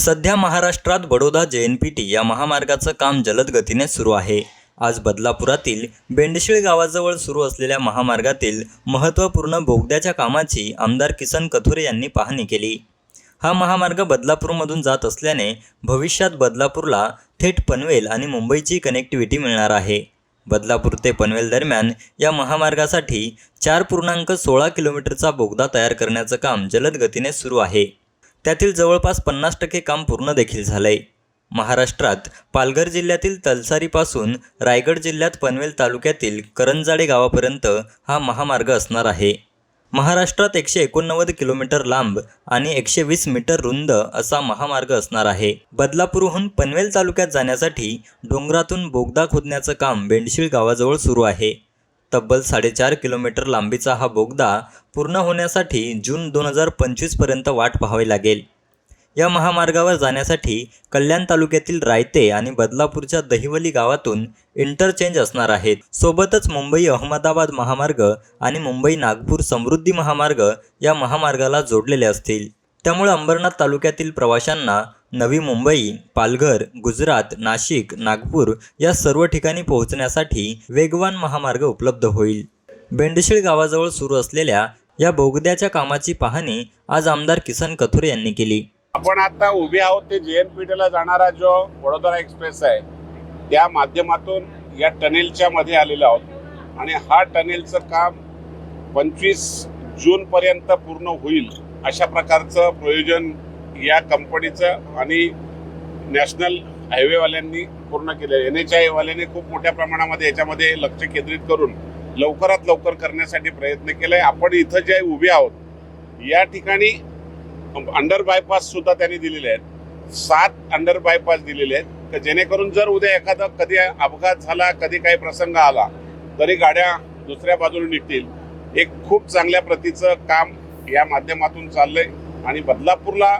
सध्या महाराष्ट्रात बडोदा जे एन पी टी या महामार्गाचं काम जलद गतीने सुरू आहे. आज बदलापुरातील बेंडशिळ गावाजवळ सुरू असलेल्या महामार्गातील महत्त्वपूर्ण बोगद्याच्या कामाची आमदार किसन कथोरे यांनी पाहणी केली. हा महामार्ग बदलापूरमधून जात असल्याने भविष्यात बदलापूरला थेट पनवेल आणि मुंबईची कनेक्टिव्हिटी मिळणार आहे. बदलापूर ते पनवेल दरम्यान या महामार्गासाठी चार पूर्णांक सोळा किलोमीटरचा बोगदा तयार करण्याचं काम जलद गतीने सुरू आहे. त्यातील जवळपास पन्नास टक्के काम पूर्ण देखील झालंय. महाराष्ट्रात पालघर जिल्ह्यातील तलसारीपासून रायगड जिल्ह्यात पनवेल तालुक्यातील करंजाडे गावापर्यंत हा महामार्ग असणार आहे. महाराष्ट्रात एकशे एकोणनव्वद किलोमीटर लांब आणि एकशे वीस मीटर रुंद असा महामार्ग असणार आहे. बदलापूरहून पनवेल तालुक्यात जाण्यासाठी डोंगरातून बोगदा खोदण्याचं काम बेंडशीळ गावाजवळ सुरू आहे. तब्बल साडेचार किलोमीटर लांबीचा हा बोगदा पूर्ण होण्यासाठी जून दोन हजार पंचवीसपर्यंत वाट पाहावी लागेल. या महामार्गावर जाण्यासाठी कल्याण तालुक्यातील रायते आणि बदलापूरच्या दहिवली गावातून इंटरचेंज असणार आहेत. सोबतच मुंबई अहमदाबाद महामार्ग आणि मुंबई नागपूर समृद्धी महामार्ग या महामार्गाला जोडलेले असतील. त्यामुळे अंबरनाथ तालुक्यातील प्रवाशांना नवी मुंबई पालघर गुजरात नाशिक नागपूर या सर्व ठिकाणी पोहोचण्यासाठी वेगवान महामार्ग उपलब्ध होईल. बेंडशीळ गावाजवळ सुरू असलेल्या या बोगद्याच्या कामाची पाहणी आज आमदार किसन कथोरे यांनी केली. आपण आता उभे आहोत ते जेएनपीटीला जाणारा जो वडोदरा एक्सप्रेस आहे त्या माध्यमातून या टनेलच्या मध्ये आलेलो आहोत. आणि हा टनेलचं काम पंचवीस जून पर्यंत पूर्ण होईल अशा प्रकारचं प्रयोजन या कंपनीचं आणि नॅशनल हायवेवाल्यांनी पूर्ण केलं. एन एच आयवाल्याने खूप मोठ्या प्रमाणामध्ये याच्यामध्ये लक्ष केंद्रित करून लवकरात लवकर करण्यासाठी प्रयत्न केलाय. आपण इथं जे उभे आहोत या ठिकाणी अंडर बायपास सुद्धा त्यांनी दिलेले आहेत. सात अंडर बायपास दिलेले आहेत तर जेणेकरून जर उद्या एखादा कधी अपघात झाला कधी काही प्रसंग आला तरी गाड्या दुसऱ्या बाजूने निघतील. एक खूप चांगल्या प्रतीचं काम या माध्यमातून चाललंय आणि बदलापूरला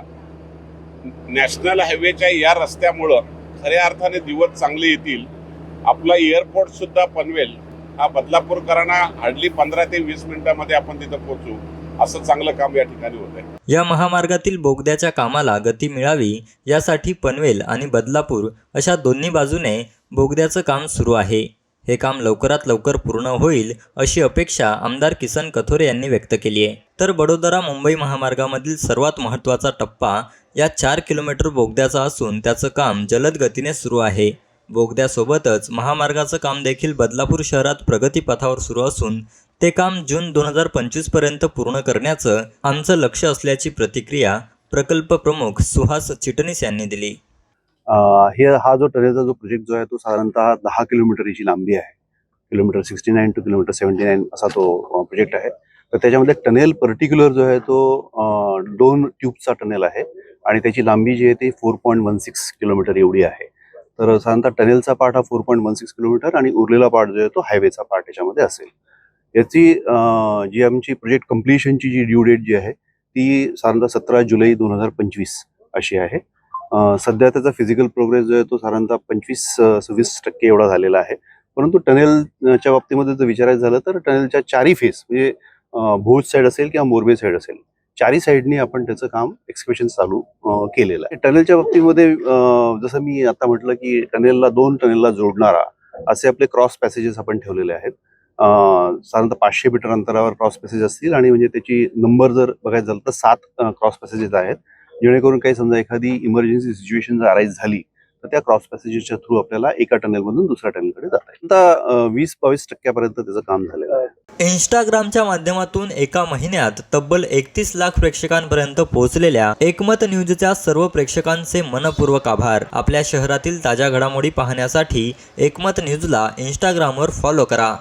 नॅशनल हायवेच्या या रस्त्यामुळं खऱ्या अर्थाने दिवस चांगले येतील. आपला एअरपोर्ट सुद्धा पनवेल हा बदलापूरकरांना हार्डली पंधरा ते वीस मिनिटांमध्ये आपण तिथं पोहोचू असं चांगलं काम या ठिकाणी होत आहे. या महामार्गातील बोगद्याच्या कामाला गती मिळावी यासाठी पनवेल आणि बदलापूर अशा दोन्ही बाजूने बोगद्याचं काम सुरू आहे. हे काम लवकरात लवकर पूर्ण होईल अशी अपेक्षा आमदार किसन कथोरे यांनी व्यक्त केली आहे. तर बडोदरा मुंबई महामार्गामधील सर्वात महत्त्वाचा टप्पा या चार किलोमीटर बोगद्याचा असून त्याचं काम जलद गतीने सुरू आहे. बोगद्यासोबतच महामार्गाचं काम देखील बदलापूर शहरात प्रगतीपथावर सुरू असून ते काम जून दोन हजार पंचवीसपर्यंत पूर्ण करण्याचं आमचं लक्ष असल्याची प्रतिक्रिया प्रकल्प प्रमुख सुहास चिटणीस यांनी दिली. हे हा जो टनेलचा जो प्रोजेक्ट जो आहे तो साधारणतः दहा किलोमीटरची लांबी आहे. Kilometre sixty nine two kilometre seventy nine असा तो प्रोजेक्ट आहे. तर त्याच्यामध्ये टनेल पर्टिक्युलर जो आहे तो दोन ट्यूबचा टनेल आहे आणि त्याची लांबी जी आहे ती four point one six kilometre एवढी आहे. तर साधारणतः टनेलचा पार्ट हा four point one six kilometre आणि उरलेला पार्ट जो आहे तो हायवेचा पार्ट याच्यामध्ये असेल. याची जी आमची प्रोजेक्ट कम्प्लिशनची जी ड्यू डेट जी आहे ती साधारणतः सतरा जुलै दोन हजार पंचवीस अशी आहे. सध्या त्याचा फिजिकल प्रोग्रेस जो आहे तो साधारणतः पंचवीस सव्वीस टक्के एवढा झालेला आहे. परंतु टनेलच्या बाबतीमध्ये जर विचारायचं झालं तर टनेलच्या चारी फेस म्हणजे भोज साईड असेल किंवा मोरबे साईड असेल चारी साईडनी आपण त्याचं काम एक्सप्रेशन चालू केलेलं आहे. टनेलच्या बाबतीमध्ये जसं मी आता म्हटलं की टनेलला दोन टनेलला जोडणारा असे आपले क्रॉस पॅसेजेस आपण ठेवलेले आहेत. साधारणतः पाचशे मीटर अंतरावर क्रॉस पॅसेज असतील आणि म्हणजे त्याची नंबर जर बघायचं झालं तर सात क्रॉस पॅसेजेस आहेत. जेणेकरून काही समजा एखादी इमर्जन्सी सिच्युएशन जर अराईज झाली तर त्या क्रॉस पॅसेजेसच्या थ्रू आपल्याला एका टनेलमधून दुसऱ्या टनेलकडे जाता येईल. आता वीस बावीस टक्क्यापर्यंत त्याचं काम झालेलं आहे. इंस्टाग्रामच्या माध्यमातून एका महिन्यात तब्बल एकतीस लाख प्रेक्षकांपर्यंत पोहोचलेल्या एकमत न्यूजच्या सर्व प्रेक्षकांचे मनपूर्वक आभार. आपल्या शहरातील ताज्या घडामोडी पाहण्यासाठी एकमत न्यूजला इंस्टाग्रामवर फॉलो करा.